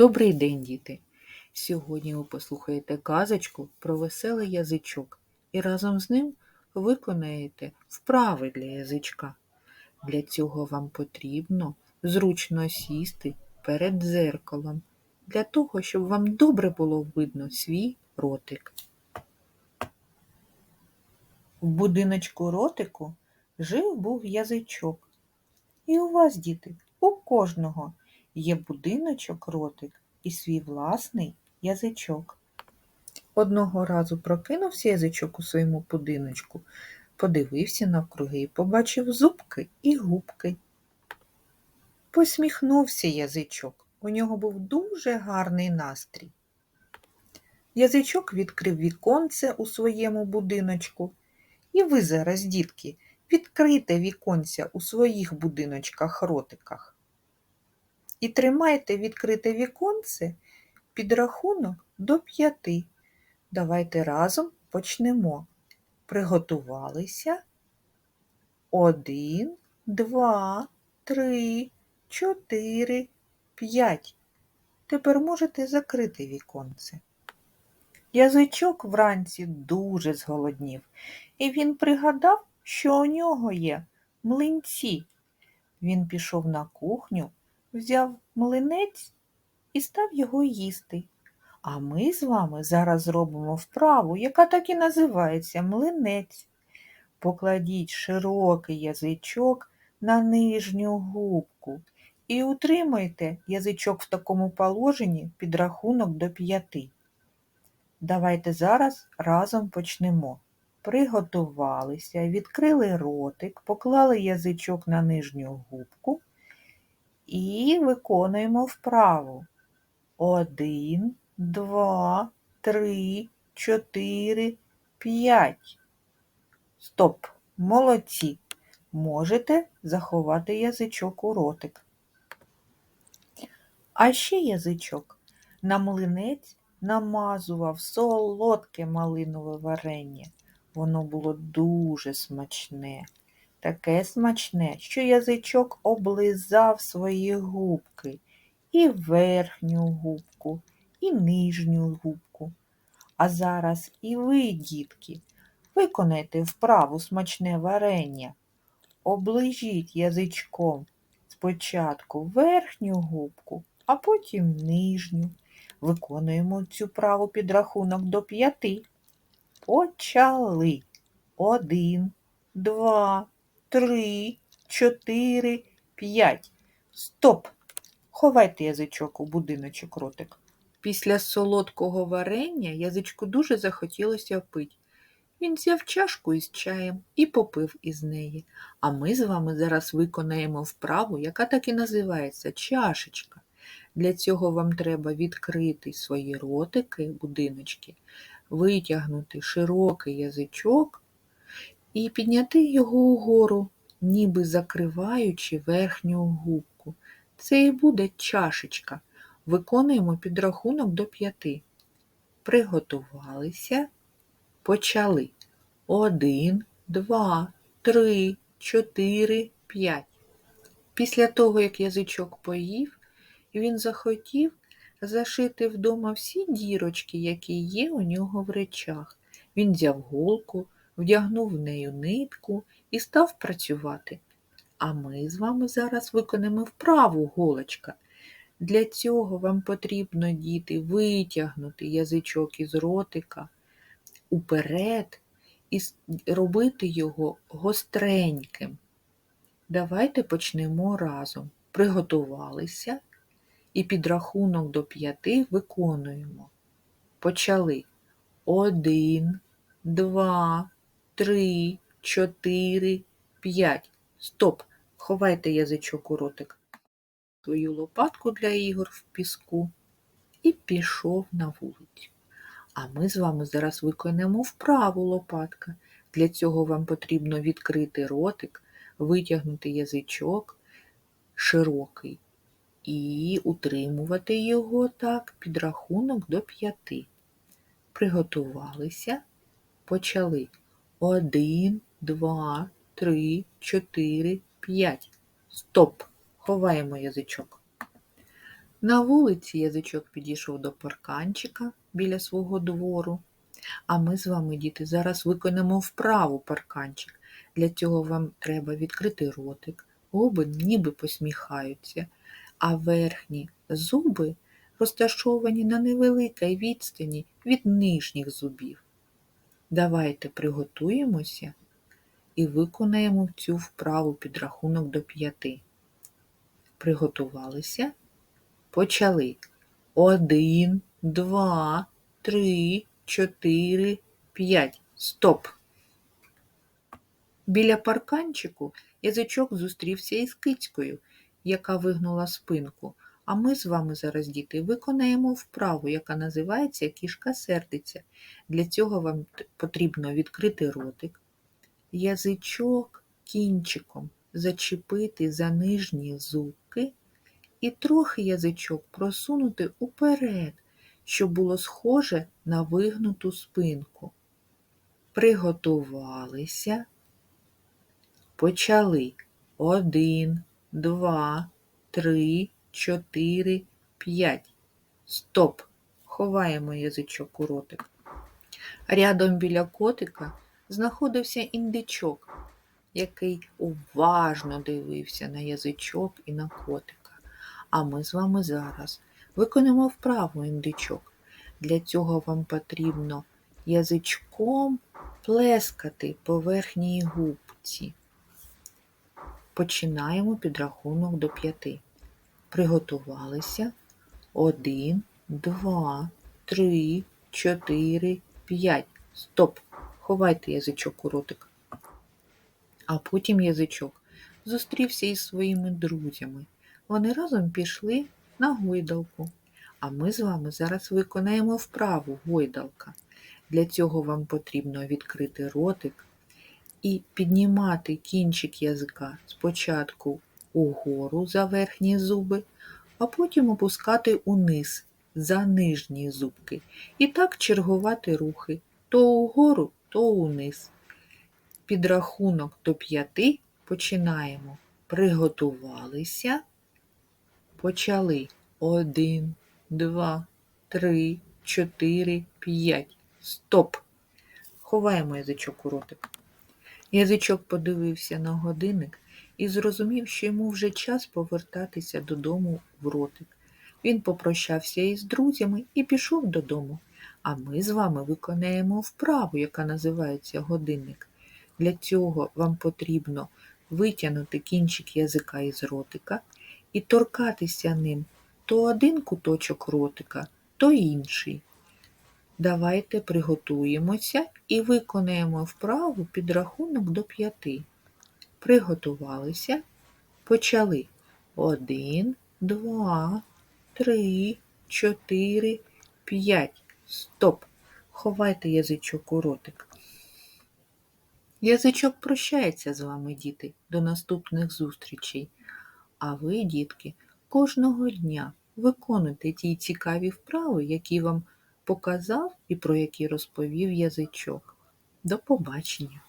Добрий день, діти! Сьогодні ви послухаєте казочку про веселий язичок і разом з ним виконаєте вправи для язичка. Для цього вам потрібно зручно сісти перед дзеркалом, для того, щоб вам добре було видно свій ротик. В будиночку ротику жив був язичок. І у вас, діти, у кожного є будиночок ротик і свій власний язичок. Одного разу прокинувся язичок у своєму будиночку, подивився навкруги і побачив зубки і губки. Посміхнувся язичок. У нього був дуже гарний настрій. Язичок відкрив віконце у своєму будиночку. І ви зараз, дітки, відкрийте віконця у своїх будиночках-ротиках. І тримайте відкрите віконце під рахунок до п'яти. Давайте разом почнемо. Приготувалися. Один, два, три, чотири, п'ять. Тепер можете закрити віконце. Язичок вранці дуже зголоднів, і він пригадав, що у нього є млинці. Він пішов на кухню, взяв млинець і став його їсти. А ми з вами зараз зробимо вправу, яка так і називається млинець. Покладіть широкий язичок на нижню губку і утримуйте язичок в такому положенні під рахунок до п'яти. Давайте зараз разом почнемо. Приготувалися, відкрили ротик, поклали язичок на нижню губку і виконуємо вправу. Один, два, три, чотири, п'ять. Стоп! Молодці! Можете заховати язичок у ротик. А ще язичок на млинець намазував солодке малинове варення. Воно було дуже смачне, таке смачне, що язичок облизав свої губки і верхню губку, і нижню губку. А зараз і ви, дітки, виконайте вправу смачне варення. Оближіть язичком спочатку верхню губку, а потім нижню. Виконуємо цю праву підрахунок до п'яти. Почали. Один, два, три, чотири, п'ять. Стоп! Ховайте язичок у будиночок ротик. Після солодкого варення язичку дуже захотілося пить. Він взяв чашку із чаєм і попив із неї. А ми з вами зараз виконаємо вправу, яка так і називається чашечка. Для цього вам треба відкрити свої ротики, будиночки, витягнути широкий язичок і підняти його угору, ніби закриваючи верхню губку. Це і буде чашечка. Виконуємо підрахунок до п'яти. Приготувалися, почали. Один, два, три, чотири, п'ять. Після того, як язичок поїв, він захотів зашити вдома всі дірочки, які є у нього в речах. Він взяв голку, вдягнув в нею нитку і став працювати. А ми з вами зараз виконаємо вправу голочка. Для цього вам потрібно, діти, витягнути язичок із ротика уперед і робити його гостреньким. Давайте почнемо разом. Приготувалися і під рахунок до п'яти виконуємо. Почали. Один, два, три, чотири, п'ять. Стоп! Ховайте язичок у ротик. Свою лопатку для ігор в піску і пішов на вулицю. А ми з вами зараз виконаємо вправу лопатка. Для цього вам потрібно відкрити ротик, витягнути язичок широкий і утримувати його так під рахунок до п'яти. Приготувалися, почали. Один, два, три, чотири, п'ять. Стоп! Ховаємо язичок. На вулиці язичок підійшов до парканчика біля свого двору. А ми з вами, діти, зараз виконаємо вправу парканчик. Для цього вам треба відкрити ротик, губи ніби посміхаються, а верхні зуби розташовані на невеликій відстані від нижніх зубів. Давайте приготуємося і виконаємо цю вправу під рахунок до п'яти. Приготувалися? Почали. Один, два, три, чотири, п'ять. Стоп. Біля парканчику язичок зустрівся із кицькою, яка вигнула спинку. А ми з вами зараз, діти, виконаємо вправу, яка називається кішка сердиться. Для цього вам потрібно відкрити ротик, язичок кінчиком зачепити за нижні зубки і трохи язичок просунути уперед, щоб було схоже на вигнуту спинку. Приготувалися. Почали. Один, два, три, чотири, п'ять. Стоп. Ховаємо язичок у ротик. Рядом біля котика знаходився індичок, який уважно дивився на язичок і на котика. А ми з вами зараз виконуємо вправу індичок. Для цього вам потрібно язичком плескати по верхній губці. Починаємо підрахунок до п'яти. Приготувалися. Один, два, три, чотири, п'ять. Стоп. Ховайте язичок у ротик. А потім язичок зустрівся із своїми друзями. Вони разом пішли на гойдалку. А ми з вами зараз виконаємо вправу гойдалка. Для цього вам потрібно відкрити ротик і піднімати кінчик язика спочатку угору за верхні зуби, а потім опускати униз за нижні зубки. І так чергувати рухи то угору, то униз. Підрахунок до п'яти починаємо. Приготувалися. Почали. Один, два, три, чотири, п'ять. Стоп. Ховаємо язичок у ротик. Язичок подивився на годинник і зрозумів, що йому вже час повертатися додому в ротик. Він попрощався із друзями і пішов додому. А ми з вами виконаємо вправу, яка називається годинник. Для цього вам потрібно витягнути кінчик язика із ротика і торкатися ним то один куточок ротика, то інший. Давайте приготуємося і виконаємо вправу під рахунок до п'яти. Приготувалися, почали. Один, два, три, чотири, п'ять. Стоп. Ховайте язичок у ротик. Язичок прощається з вами, діти, до наступних зустрічей. А ви, дітки, кожного дня виконуйте ті цікаві вправи, які вам показав і про які розповів язичок. До побачення!